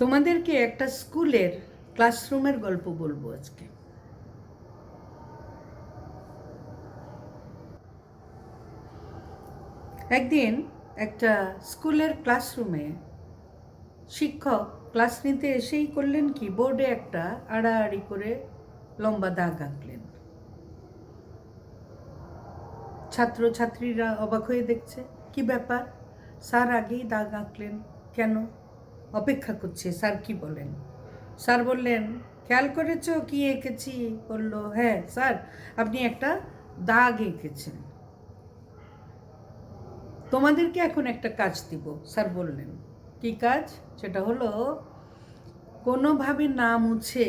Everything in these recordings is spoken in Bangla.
তোমাদেরকে একটা স্কুলের ক্লাসরুমের গল্প বলব আজকে। একদিন একটা স্কুলের ক্লাসরুমে শিক্ষক ক্লাস নিতে এসেই করলেন কি, বোর্ডে একটা আড়াআড়ি করে লম্বা দাগ আঁকলেন। ছাত্র ছাত্রীরা অবাক হয়ে দেখছে, কি ব্যাপার? স্যার আগেই দাগ আঁকলেন কেন? অপেক্ষা করছে, স্যার কি বলেন? স্যার বললেন, খেয়াল করেছ কি এঁকেছি? বলল হ্যাঁ স্যার, আপনি একটা দাগ এঁকেছেন। তোমাদেরকে এখন একটা কাজ দিব। স্যার বললেন, কি কাজ? সেটা হলো, কোনোভাবে না মুছে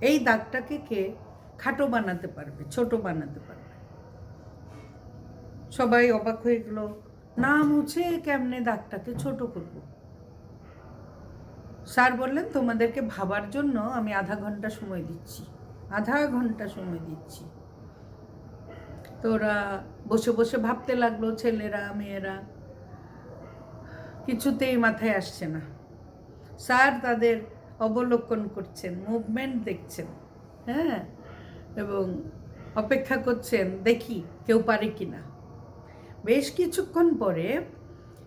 এই দাগটাকে কে খাটো বানাতে পারবে, ছোট বানাতে পারবে। সবাই অবাক হয়ে গেল না মুছে কেমনে দাগটাকে ছোট করব? স্যার বললেন, তোমাদেরকে ভাবার জন্য আমি আধা ঘণ্টা সময় দিচ্ছি, আধা ঘণ্টা সময় দিচ্ছি। তো ওরা বসে বসে ভাবতে লাগল, ছেলেরা, মেয়েরা। কিছুতেই মাথায় আসছে না। স্যার তাদের অবলোকন করছেন, মুভমেন্ট দেখছেন হ্যাঁ? এবং অপেক্ষা করছেন, দেখি কেউ পারে কি না বেশ কিছুক্ষণ পরে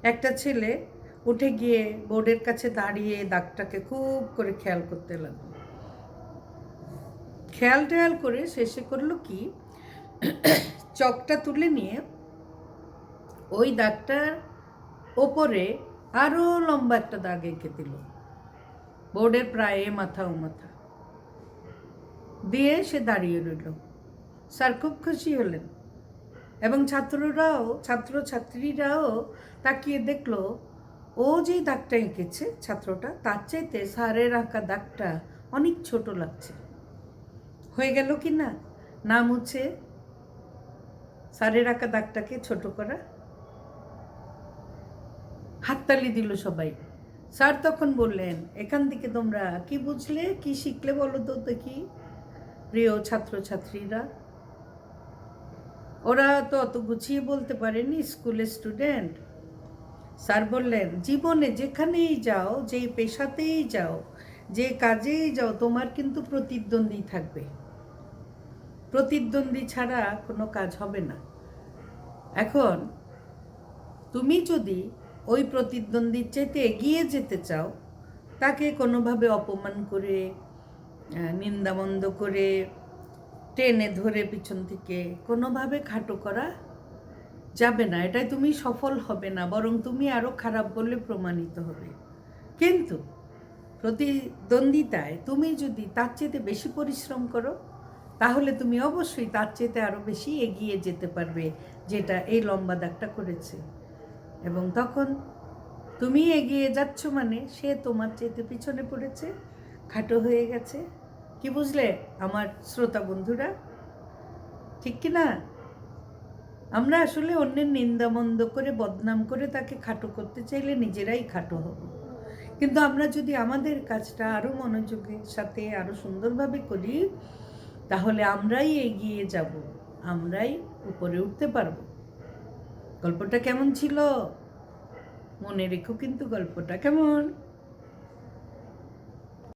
একটা ছেলে উঠে গিয়ে বোর্ডের কাছে দাঁড়িয়ে দাগটাকে খুব করে খেয়াল করতে লাগল। খেয়াল টেয়াল করে শেষে করল কি? চকটা তুলে নিয়ে ওই দাগটার ওপরে আরও লম্বা একটা দাগ এঁকে দিল। বোর্ডের প্রায় মাথা ও মাথা। দিয়ে সে দাঁড়িয়ে রইল। স্যার খুব খুশি হলেন। এবং ছাত্ররাও ছাত্র ছাত্রীরাও তাকিয়ে দেখল, ও যেই দাগটা এঁকেছে ছাত্রটা, তার চাইতে স্যারের আঁকা দাগটা অনেক ছোট লাগছে। হয়ে গেল কি না? না মুছে স্যারের আঁকা দাগটাকে ছোট করা। হাততালি দিল সবাই। স্যার তখন বললেন, এখান থেকে তোমরা কি বুঝলে, কি শিখলে বলো তো দেখি। প্রিয় ছাত্রছাত্রীরা ওরা তো অত গুছিয়ে বলতে পারেনি স্কুলের স্টুডেন্ট। স্যার বললেন, জীবনে যেখানেই যাও, যেই পেশাতেই যাও, যে কাজেই যাও, তোমার কিন্তু প্রতিদ্বন্দ্বী থাকবে। প্রতিদ্বন্দ্বী ছাড়া কোনো কাজ হবে না। এখন তুমি যদি ওই প্রতিদ্বন্দ্বীর চাইতে এগিয়ে যেতে চাও, তাকে কোনোভাবে অপমান করে নিন্দামন্দ করে টেনে ধরে পিছন থেকে, কোনোভাবে খাটো করা যাবে না। এটাই তুমি সফল হবে না, বরং তুমি আরও খারাপ বলে প্রমাণিত হবে। কিন্তু প্রতিদ্বন্দ্বিতায় তুমি যদি তার চেয়ে বেশি পরিশ্রম করো, তাহলে তুমি অবশ্যই তার চেয়ে আরও বেশি এগিয়ে যেতে পারবে, যেটা এই লম্বা দাগটা করেছে। এবং তখন তুমি এগিয়ে যাচ্ছ মানে সে তোমার চেয়েতে পিছনে পড়েছে, খাটো হয়ে গেছে। কি বুঝলে? আমার শ্রোতা বন্ধুরা? ঠিক কি না? আমরা আসলে অন্যের নিন্দামন্দ করে, বদনাম করে তাকে খাটো করতে চাইলে নিজেরাই খাটো হব। কিন্তু আমরা যদি আমাদের কাজটা আরও মনোযোগের সাথে আরও সুন্দরভাবে করি, তাহলে আমরাই এগিয়ে যাব, আমরাই উপরে উঠতে পারব। গল্পটা কেমন ছিল? মনে রেখো কিন্তু গল্পটা কেমন?